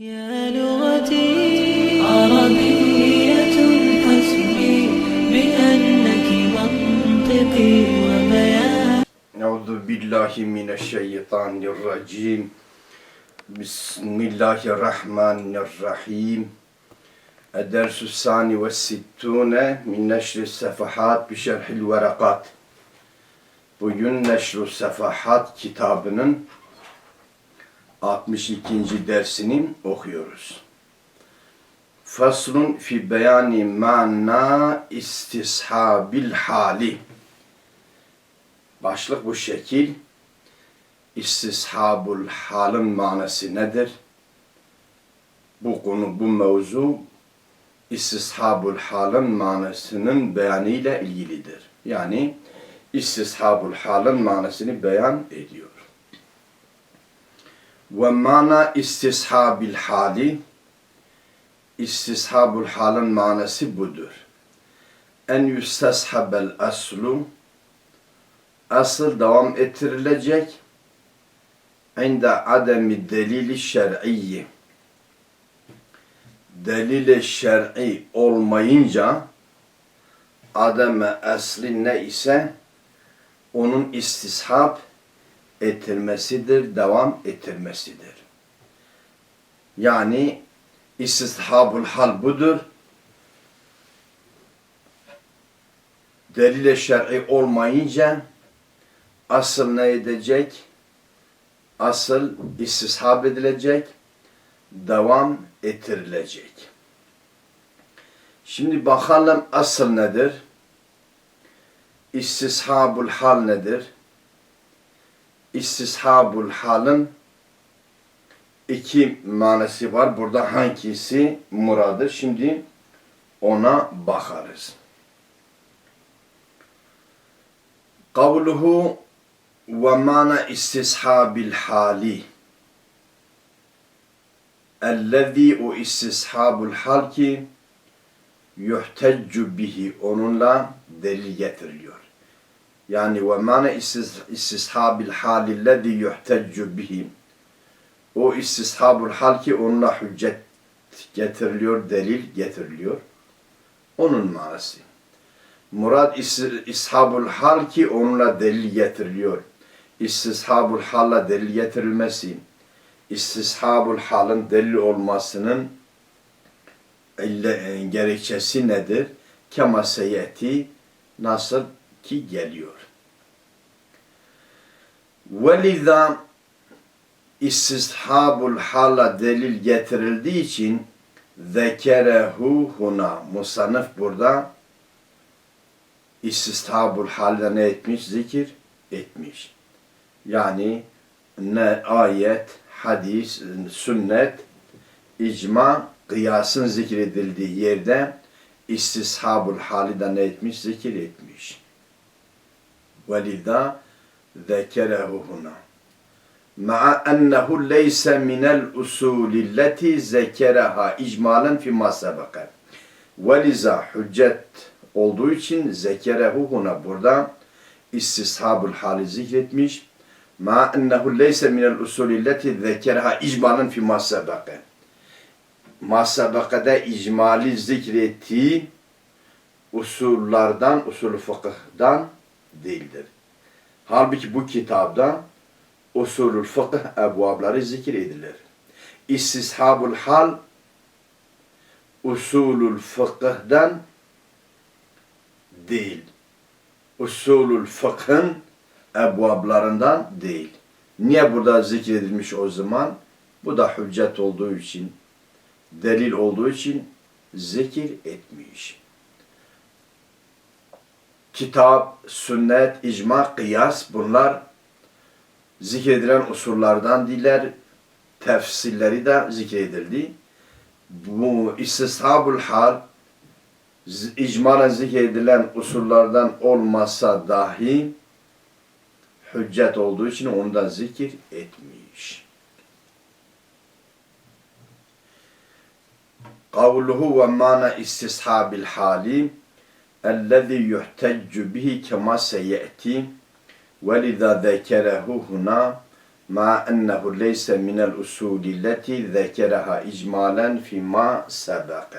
يا لغتي عربية حسبي بأنك منطقي وبياني أعوذ بالله من الشيطان الرجيم. بسم الله الرحمن الرحيم. الدرس الثاني والستون من نشر الصفحات بشرح الورقات. Bugün Neşru Sefahat kitabının 62. dersini okuyoruz. Faslun fi beyani mana istishabil hali. Başlık bu şekil. İstishabul halın manası nedir? Bu konu, bu mevzu istishabul halın manasının beyanıyla ilgilidir. Yani istishabul halın manasını beyan ediyor. Ve mana istishabil hali. İstishabul halın manası budur. En yüsteshabel aslu. Asıl devam ettirilecek. İnde ademi delili şer'iyyi delili şer'i olmayınca ademe asli ne ise onun istishab ettirmesidir, devam ettirmesidir. Yani istishabul hal budur. Delile şer'i olmayınca asıl ne edecek? Asıl istishab edilecek, devam ettirilecek. Şimdi bakalım asıl nedir? İstishabul hal nedir? İstishabul halın iki manası var. Burada hangisi muradır? Şimdi ona bakarız. Kavluhu ve mana istishabil hali ellezî o istishabul hal ki yuhteccu bihi onunla delil getiriliyor. Yani ve mana istishabil halillezî yuhteccu bihi o istishabul hal ki onunla hüccet getiriliyor, delil getiriliyor. Onun manası. Murad istishabul hal ki onunla delil getiriliyor. İstishabul halla delil getirilmesi, istishabul halın delil olmasının ille, gerekçesi nedir? Kema seyeti nasıl ki geliyor. Velizâ istishabul hala delil getirildiği için zekerehu huna musanıf burada istishabul halde ne etmiş? Zikir etmiş. Yani ne ayet, hadis, sünnet, icma, kıyasın zikredildiği yerde istishabul hali de ne etmiş? Zikir etmiş. Velidâ zekerehu huna. Ma'a ennehu leyse minel usulilleti zekereha icmalen fîmâ sebeke. Veliza hüccet olduğu için zekerehu huna burada istishabul hali zikretmiş. Ma ennehu leyse minel usulilleti zekereha icmalen fîmâ sebeke. Ma sebekede icmali zikrettiği usullardan, usul fıkıhdan değildir. Halbuki bu kitapta usulül fıkıh ebvabları zikir edilir. İstishabul hal usulül fıkıhdan değil. Usulül fıkhın ebvablarından değil. Niye burada zikredilmiş o zaman? Bu da hüccet olduğu için, delil olduğu için zikir etmiş. Kitap, sünnet, icma, kıyas bunlar zikredilen usullardan diler, tefsirleri de zikredildi. Bu istishabul hal icmalen zikredilen usullardan olmasa dahi hüccet olduğu için onu da zikir etmiş. Kavluhu ve mana istishabil hali ellezî yuhteccu bihi kema seyeti وَلِذَا ذَكَرَهُ هُنَا مع أنه ليس من الأصول التي ذكرها إجمالا فيما سبق.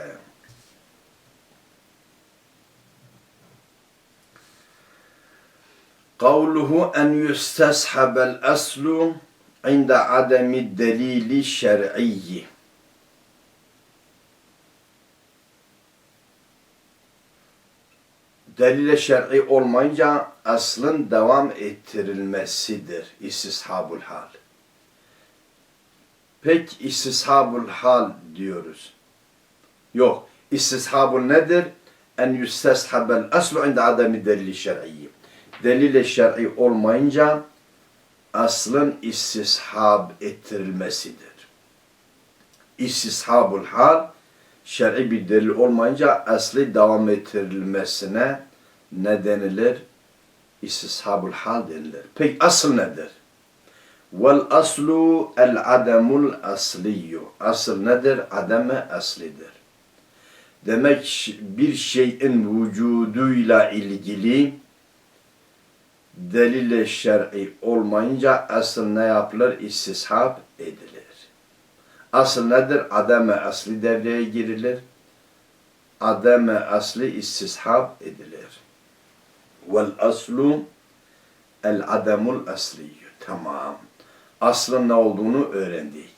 قوله أن يستصحب الأصل عند عدم الدليل الشرعي. Delile şer'i olmayınca aslın devam ettirilmesidir istishabul hal. Pek istishabul hal diyoruz. Yok. İstishabul nedir? En yüsteshabel aslu inde ademi delili şer'i. Delile şer'i olmayınca aslın istishab ettirilmesidir. İstishabul hal şer'i bir delil olmayınca asli devam ettirilmesine ne denilir? İstishabul hal denilir. Peki asıl nedir? Vel aslu el ademul asliyyu. Asıl nedir? Ademe aslidir. Demek bir şeyin vücuduyla ilgili delil şer'i olmayınca asıl ne yapılır? İstishab edilir. Asıl nedir? Ademe asli devreye girilir. Ademe asli istishab edilir. Vel aslu el ademul asliyyü. Tamam. Aslın ne olduğunu öğrendik.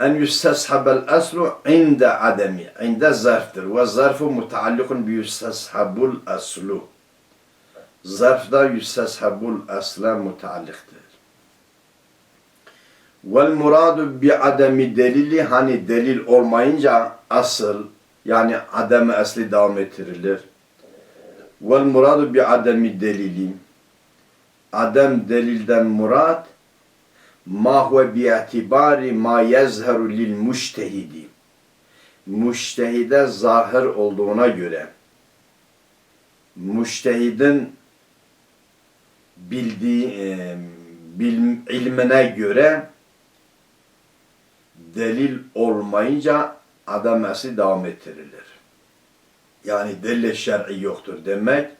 En yüsteshabel aslu inde ademi. İnde zarftır. Ve zarfu mutaallikun bi yüsteshabul aslu. Zarfda yüsteshabul asla mutaallıktır. Vel muradu bi ademi delili hani delil olmayınca asıl yani ademi asli devam ettirilir. Vel muradu bi ademi delili adem delilden murad ma huve bi itibari ma yezheru lil müştehidi müştehide zahir olduğuna göre müştehidin bildiği e, bil, ilmine göre delil olmayınca adamesi devam ettirilir. Yani delil şer'i yoktur demek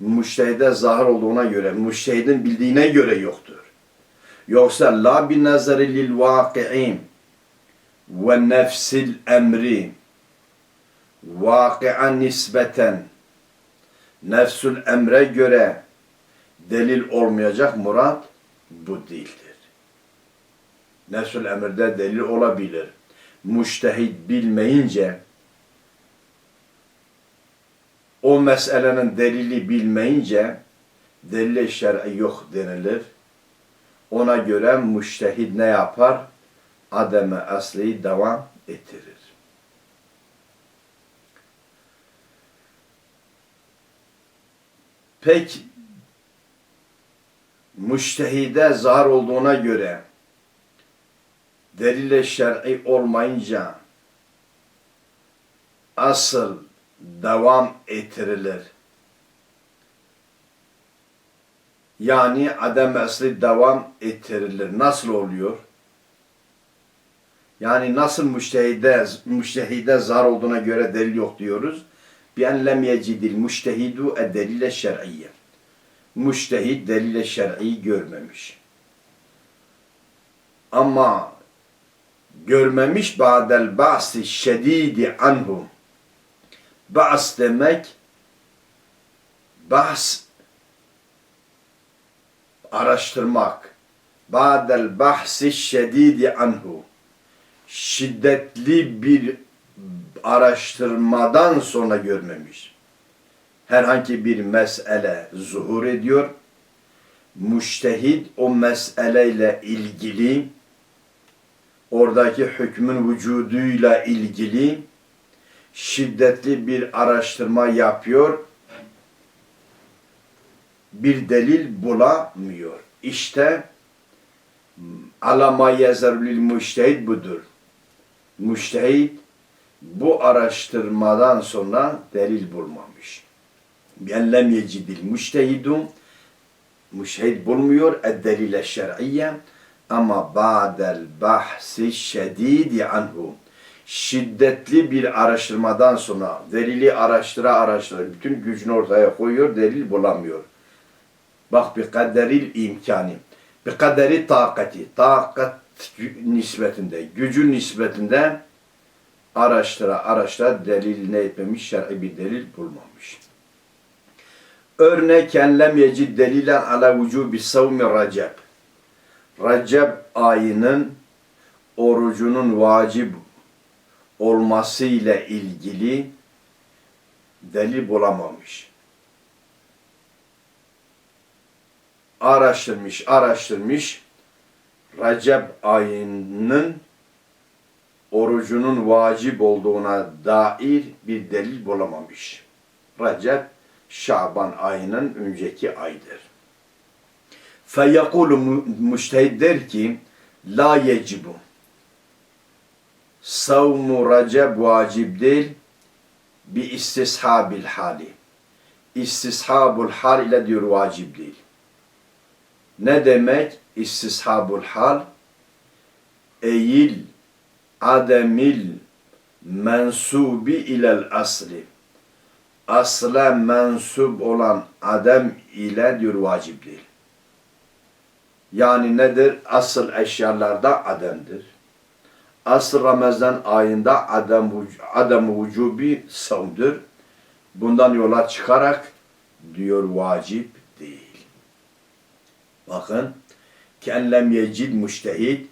müştehide zahir olduğuna göre, müştehidin bildiğine göre yoktur. Yoksa la bi nazari lil vaki'in ve nefsil emri vaki'a nispeten nefsül emre göre delil olmayacak murat bu değildir. Nefsül emirde delil olabilir. Müştehid bilmeyince o meselenin delili bilmeyince delil şer'i yok denilir. Ona göre müştehid ne yapar? Ademe asli devam ettirir. Peki müştehide zar olduğuna göre delile şer'i olmayınca asıl devam ettirilir. Yani adem asli devam ettirilir. Nasıl oluyor? Yani nasıl müştehide, müştehide zar olduğuna göre delil yok diyoruz? Lem yecidil müştehidu e delile şer'iyye. Müştehid delile şer'i görmemiş. Ama görmemiş ba'del ba'si şedidi anhu. Ba's demek bahs araştırmak. Ba'del bahsi şedidi anhu. Şiddetli bir araştırmadan sonra görmemiş. Herhangi bir mesele zuhur ediyor. Müştehid o meseleyle ilgili oradaki hükmün vücuduyla ilgili şiddetli bir araştırma yapıyor. Bir delil bulamıyor. İşte alama yazarlil müştehid budur. Müştehid bu araştırmadan sonra delil bulmamış. Ben lem yecidil müştehidum müştehid bulmuyor eddelile şer'iyye ama ba'del bahsi şedidi anhu şiddetli bir araştırmadan sonra delili araştıra araştıra bütün gücünü ortaya koyuyor delil bulamıyor. Bak bir kaderil imkani. bi kaderi takati, takat nispetinde, gücün nispetinde araştıra araştıra delil ne etmemiş, şer'i bir delil bulmamış. Örneken lem yecid delilen ala vücubi savmi Recep. Recep ayının orucunun vacip olması ile ilgili delil bulamamış. Araştırmış, araştırmış. Recep ayının orucunun vacip olduğuna dair bir delil bulamamış. Recep, Şaban ayının önceki aydır. Feyekulu müştehid der ki, la yecibu. Savmu Recep vacip değil, bi istishabil hali. İstishabul hal ile diyor vacip değil. Ne demek istishabul hal? Eğil ademil mensubi ilel asli. Asla mensup olan adem ile diyor vacip değil. Yani nedir? Asıl eşyalarda ademdir. Asıl Ramazan ayında adam, adam vücubi savmdur. Bundan yola çıkarak diyor vacip değil. Bakın kellem yecid müştehid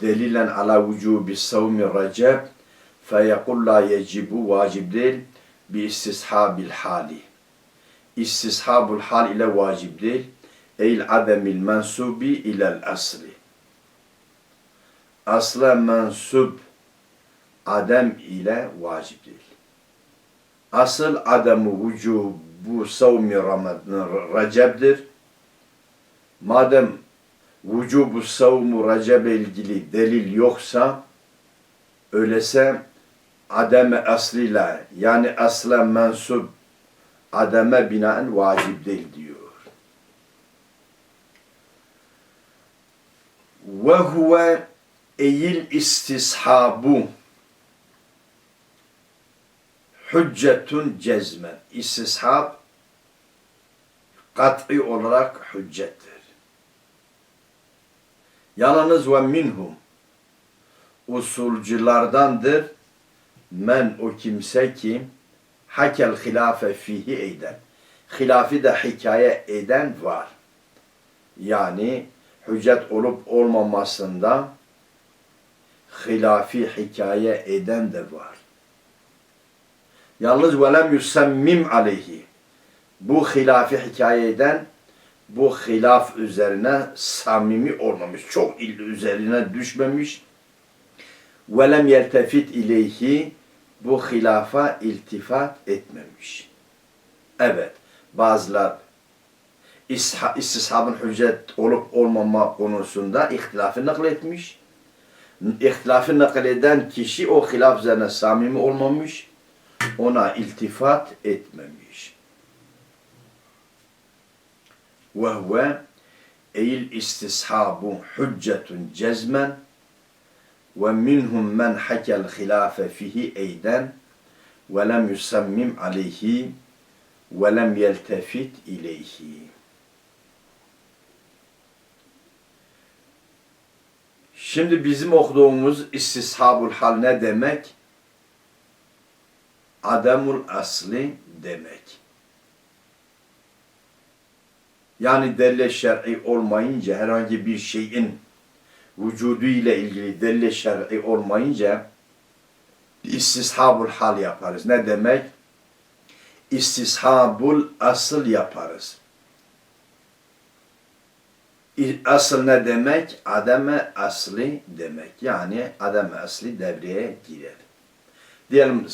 delilen ala vücubi savmi recep feyekul la yecibu vacip değil bi istishabil hali. İstishabul hal ile vacip değil. Eyle ademil mensubi ilel asli. Asla mensup adem ile vacip değil. Asıl adamı vücubu savmi Recep'dir. Madem vücubu savmu Recep'e ilgili delil yoksa öyleyse ademe asliyle yani asla mensup ademe binaen vacip değil diyor. Ve huve eyil istishabu hüccetun cezmen. İstishab kat'i olarak hüccettir. Yalnız ve minhum usulculardandır men o kimse ki hakel hilafe fihi eyden. Hilafi de hikaye eden var. Yani hüccet olup olmamasında hilafi hikaye eden de var. Yalnız velem yusemmim aleyhi. Bu hilafi hikaye eden bu hilaf üzerine samimi olmamış. Çok il üzerine düşmemiş. Velem yeltefit ileyhi bu hilafa iltifat etmemiş. Evet, bazılar isha- istishabın hüccet olup olmama konusunda ihtilafı nakletmiş. İhtilafı nakleden kişi o hilaf üzerine samimi olmamış, ona iltifat etmemiş. Ve huve eil istishabu hüccetun cezmen ve minhum men hakel hilafe fihi eyden ve lem yusammim aleyhi ve lem yeltefit ileyhi. Şimdi bizim okuduğumuz istishabul hal ne demek? Ademul asli demek. Yani delil şer'i olmayınca herhangi bir şeyin vücudu ile ilgili delil şer'i olmayınca istishabul hal yaparız. Ne demek? İstishabul asıl yaparız. Asıl ne demek? Ademe asli demek. Yani ademe asli devreye girer. Diyelim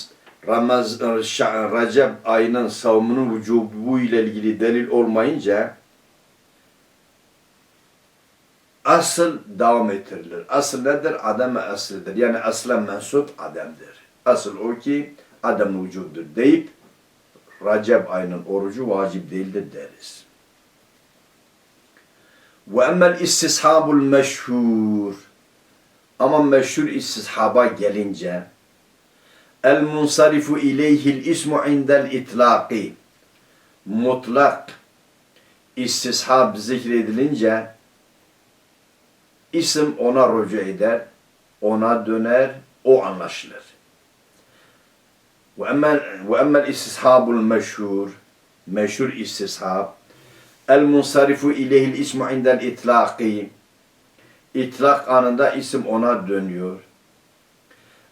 Ramazan, Şa- Recep ayının savununun vücubu ile ilgili delil olmayınca asıl devam ettirilir. Asıl nedir? Ademe aslidir. Yani aslen mensup ademdir. Asıl o ki adem vücuddur deyip Recep ayının orucu vacip değildir deriz. Ve emmel istishabul meşhur. Ama meşhur istishaba gelince el munsarifu ileyhil ismu indel itlaqi. Mutlak istishab zikredilince isim ona rücu eder, ona döner, o anlaşılır. Ve emmel istishabul meşhur. Meşhur istishab el munsarifu ileyhil ismu indel itlaqi itlak anında isim ona dönüyor.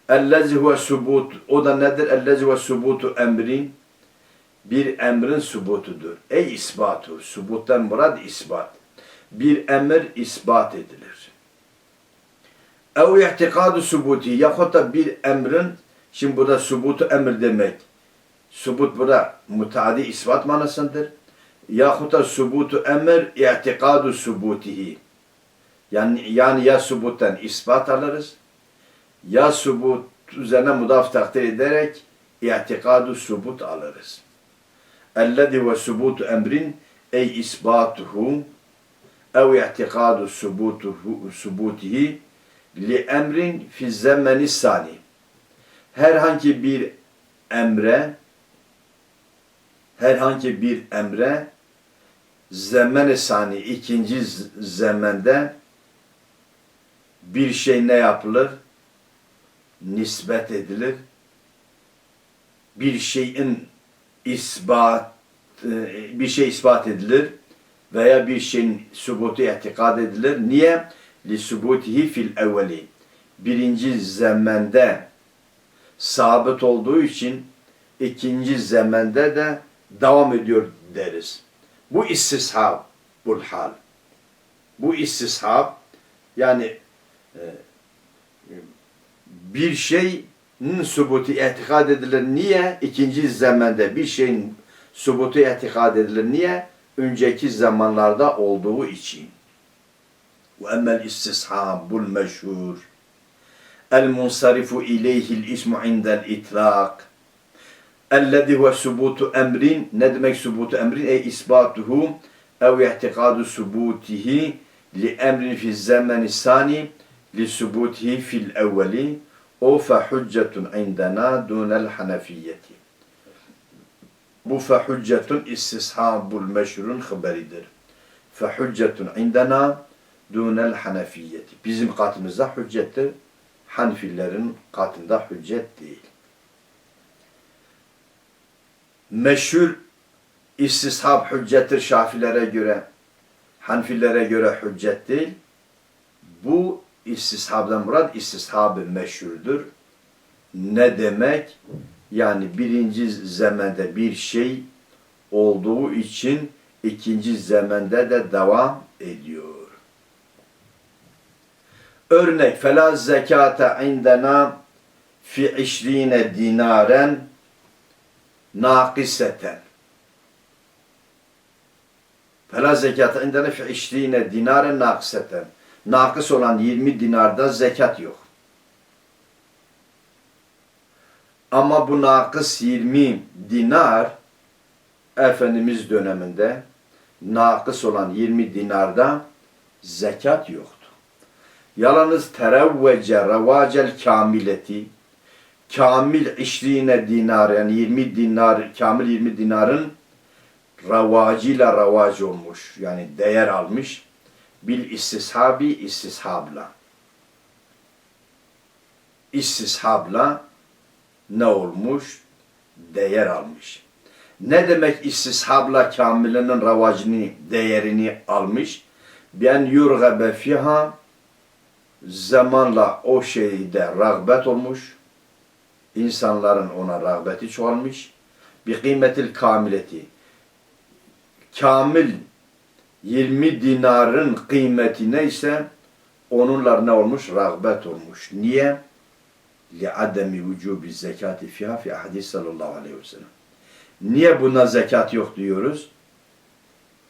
Ellezi huve subut o da nedir? Ellezi huve subutu emrin bir emrin subutudur. Ey ispatu. Subuttan murad isbat. Bir emir isbat edilir. Ev ihtikadu subuti yahut da bir emrin şimdi burada subutu emir demek. Subut burada mutadi isbat manasındır. Yahut da subutu emir i'tikadu subutihi. Yani, yani ya subuttan ispat alırız ya subut üzerine mudaf takdir ederek i'tikadu subut alırız. Ellezî ve subutu emrin ey isbatuhu ev i'tikadu subutuhu subutihi li emrin fi zemeni sani. Herhangi bir emre herhangi bir emre zaman-ı sani ikinci zemende bir şey ne yapılır? Nispet edilir. Bir şeyin ispat e, bir şey ispat edilir veya bir şeyin subutu itikad edilir. Niye? Li subutihi fil evveli. Birinci zemende sabit olduğu için ikinci zemende de devam ediyor deriz. Bu istishab, bu hal. Bu istishab yani e, bir şeyin subutu itikad edilir. Niye? İkinci zamanda bir şeyin subutu itikad edilir. Niye? Önceki zamanlarda olduğu için. Ve emmel istishabul meşhur el munsarifu ileyhil ismu ellezî huve subutu emrin ne demek subutu emrin ey isbatuhu ev i'tikadu subutihi li emrin fi zamani sani li subutihi fil evveli o fe hüccetun indena dunel hanefiyeti bu fe hüccetun istishabul meşhurun haberidir. Fe hüccetun indena dunel hanefiyeti bizim katımızda hüccettir. Hanfilerin katında hüccet değil meşhur istishab hüccettir şafilere göre, hanfilere göre hüccet değil. Bu istishabdan murat istishabı meşhurdur. Ne demek? Yani birinci zemende bir şey olduğu için ikinci zemende de devam ediyor. Örnek fela zekate indena fi işrine dinaren nakiseten. Fela zekat indene fi işliğine dinaren nakiseten. Nakıs olan 20 dinarda zekat yok. Ama bu nakıs 20 dinar Efendimiz döneminde nakıs olan 20 dinarda zekat yoktu. Yalnız terevvece revacel kamileti kamil işliğine dinar yani 20 dinar kamil 20 dinarın ravacıyla ravac olmuş yani değer almış. Bil istishabi istishabla. İstishabla ne olmuş? Değer almış. Ne demek istishabla kamilinin ravacını değerini almış? Ben yurgabe fiha zamanla o şeyde rağbet olmuş insanların ona rağbeti çoğalmış. Bir kıymetil kamileti. Kamil 20 dinarın kıymeti neyse onunla ne olmuş? Rağbet olmuş. Niye? لِعَدَمِ وُجُوبِ الزَّكَاتِ فِيهَا fi hadis sallallahu aleyhi ve sellem. Niye buna zekat yok diyoruz?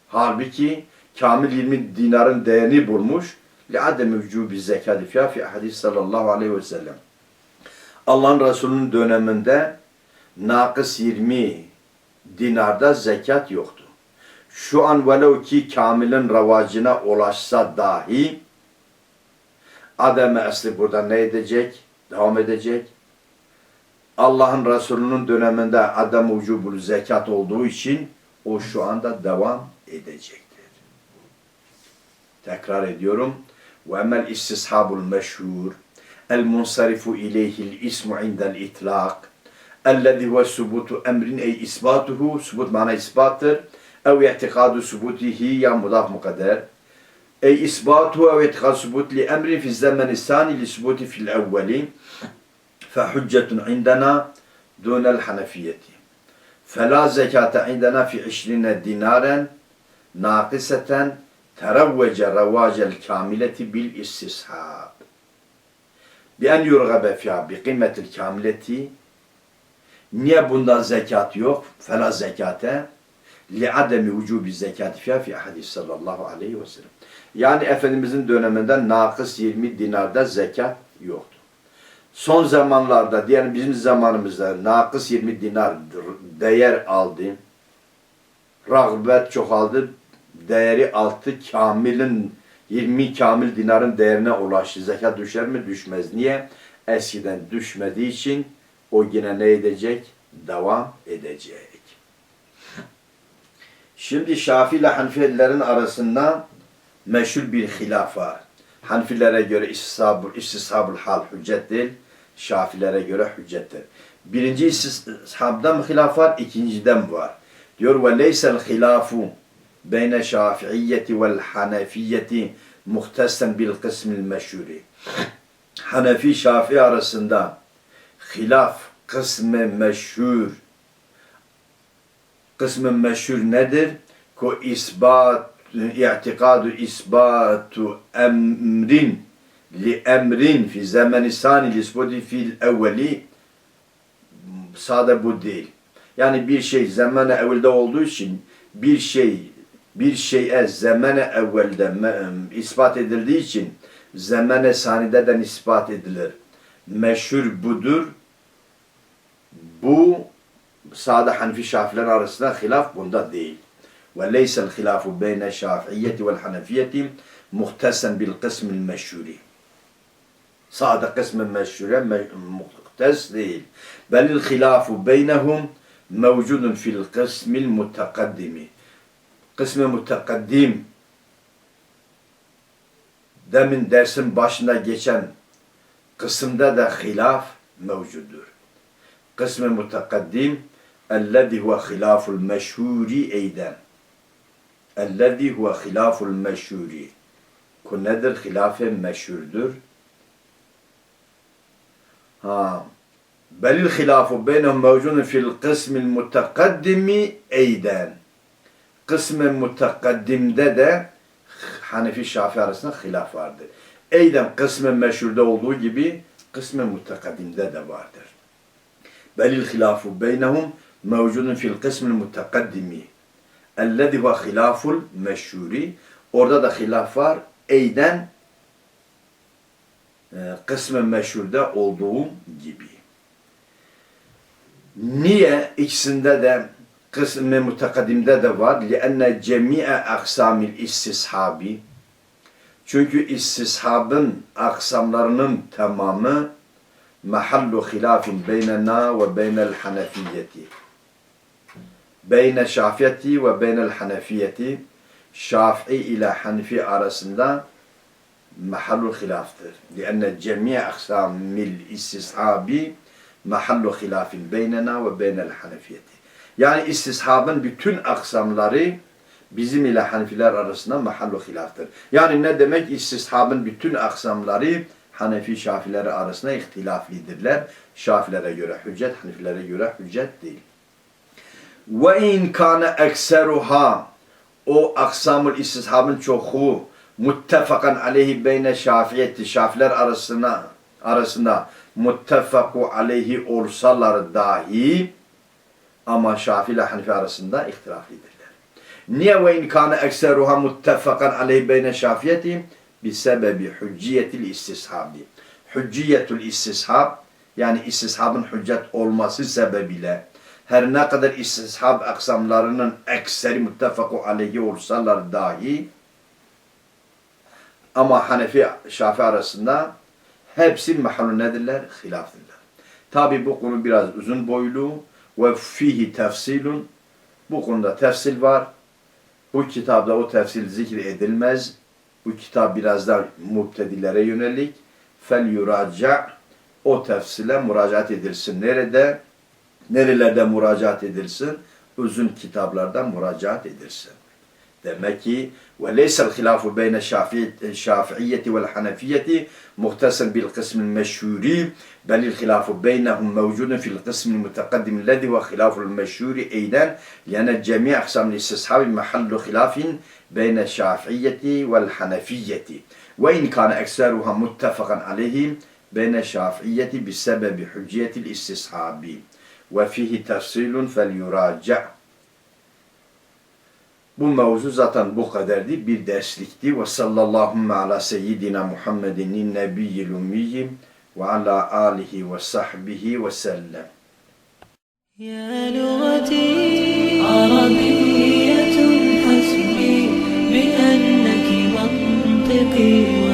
Halbuki kamil 20 dinarın değerini bulmuş. لِعَدَمِ وُجُوبِ الزَّكَاتِ فِيهَا fi hadis sallallahu aleyhi ve sellem. Allah'ın Resulü'nün döneminde nakıs 20 dinarda zekat yoktu. Şu an velev ki kamilin ravacına ulaşsa dahi adem esli burada ne edecek? Devam edecek. Allah'ın Resulü'nün döneminde adem ucubul zekat olduğu için o şu anda devam edecektir. Tekrar ediyorum. Ve emel istishabul meşhur المنصرف إليه الإسم عند الإطلاق الذي هو ثبوت أمر أي إثباته ثبوت معنى إثباتر أو اعتقاد ثبوته يا مضاف مقدر. أي إثباته أو اعتقاد ثبوت لأمر في الزمن الثاني لثبوته في الأول فحجة عندنا دون الحنفية. فلا زكاة عندنا في عشرين دينارا ناقصة تروج رواج الكاملة بالاستصحاب. بأن يرغب فيها بقيمة الكاملة Niye bundan zekat yok? Fela zekate li'ademi vücubi zekati fiha fi hadis sallallahu aleyhi ve sellem. Yani Efendimizin döneminde nakıs 20 dinarda zekat yoktu. Son zamanlarda diyelim bizim zamanımızda nakıs 20 dinar değer aldı. Rağbet çoğaldı. Değeri altı kamilin 20 kamil dinarın değerine ulaştı. Zekat düşer mi? Düşmez. Niye? Eskiden düşmediği için o yine ne edecek? Devam edecek. Şimdi Şafii ile Hanfililerin arasında meşhur bir hilaf var. Hanfilere göre istisabul, istisabul hal hüccet değil, Şafilere göre hüccettir. Birinci istishabdan mı hilaf var, ikinciden var? Diyor ve leysel hilafu beyne şafiiyyeti vel hanefiyeti muhtesen bil kısmil meşhuri. Hanefi Şafii arasında hilaf kısmı meşhur kısmı meşhur nedir? Ko isbat i'tikadu isbatu emrin li emrin fi zamani sani li isbati fil evveli sade bu değil. Yani bir şey zamane evvelde olduğu için bir şey bir şeye zamane evvelde ispat edildiği için zamane sanideden ispat edilir. Meşhur budur. Bu sade Hanefi Şafiler arasında hilaf bunda değil. Ve leysel hilafu beyne şafiiyyeti vel hanefiyeti muhtesen bil kısmil meşhuri. Sade kısmı meşhure me- muhtes değil. Belil hilafu beynehum mevcudun fil kısmil mutakaddimi. Kısmı mutakaddim demin dersin başında geçen kısımda da hilaf mevcuddur. Kısmı mutakaddim ellezî huve hilaful meşhuri eyden. Ellezî huve hilaful meşhuri. Bu nedir? Hilaf-ı meşhurdur. Ha. Belil hilafu beynehum mevcudun fil kısmil mutakaddimi eyden. Kısmı mutakaddimde de Hanefi Şafii arasında hilaf vardır. Eyden kısmı meşhurda olduğu gibi kısmı mutakaddimde de vardır. Belil hilafu beynehum mevcudun fil kısmil mutakaddimi. Ellezî ve hilaful meşhuri. Orada da hilaf var. Eyden e, meşhurda olduğu gibi. Niye ikisinde de kısmı mutakadimde de var? لِأَنَّ جَمِيعَ أَقْسَامِ الْاِسْتِسْحَابِ Çünkü istishabın aksamlarının tamamı mahallu hilafin beynena ve beynel hanefiyeti. Beyne şafiyeti ve beynel hanefiyeti Şafii ile Hanefi arasında mahallu hilaftır. لِأَنَّ جَمِيعَ أَقْسَامِ الْاِسْتِسْحَابِ mahallu hilafin beynena ve beynel hanefiyeti. Yani istishabın bütün aksamları bizim ile Hanefiler arasında mahallu hilaftır. Yani ne demek istishabın bütün aksamları Hanefi Şafileri arasında ihtilaflidirler. Şafilere göre hüccet, Hanefilere göre hüccet değil. Ve in kana ekseruha o aksamul istishabın çoğu muttefakan aleyhi beyne şafiyeti şafiler arasında arasında muttefaku aleyhi olsalar dahi ama Şafii ile Hanifi arasında ihtilaflidirler. Niye ve in kana ekseruha muttefakan aleyhi beyne şafiyeti bi sebebi hücciyetil istishabi. Hücciyetul istishab yani istishabın hüccet olması sebebiyle her ne kadar istishab aksamlarının ekseri muttefaku aleyhi olsalar dahi ama Hanefi Şafii arasında hepsi mahallu nedirler? Hilafdırlar. Tabi bu konu biraz uzun boylu ve fihi tefsilun. Bu konuda tefsil var. Bu kitapta o tefsil zikir edilmez. Bu kitap biraz da mubtedilere yönelik. Fel yuraca o tefsile müracaat edilsin. Nerede? Nerelerde müracaat edilsin? Uzun kitaplarda müracaat edilsin. Ki وليس الخلاف بين الشافعي- الشافعية والحنفية مختصر بالقسم المشهور بل الخلاف بينهم موجود في القسم المتقدم الذي هو خلاف المشهور أيضا لأن جميع أقسام الاستصحاب محل خلاف بين الشافعية والحنفية. وإن كان أكثرها متفقا عليه بين الشافعية بسبب حجية الاستصحاب. وفيه تفصيل فليراجع Bu mevzu zaten bu kadardı. Bir derslikti. Ve sallallahu ala seyyidina Muhammedin nebiyyil ummiyim ve ala alihi ve sahbihi ve sellem. Ya lügati arabiyyetun hasbi bi enneki mantıki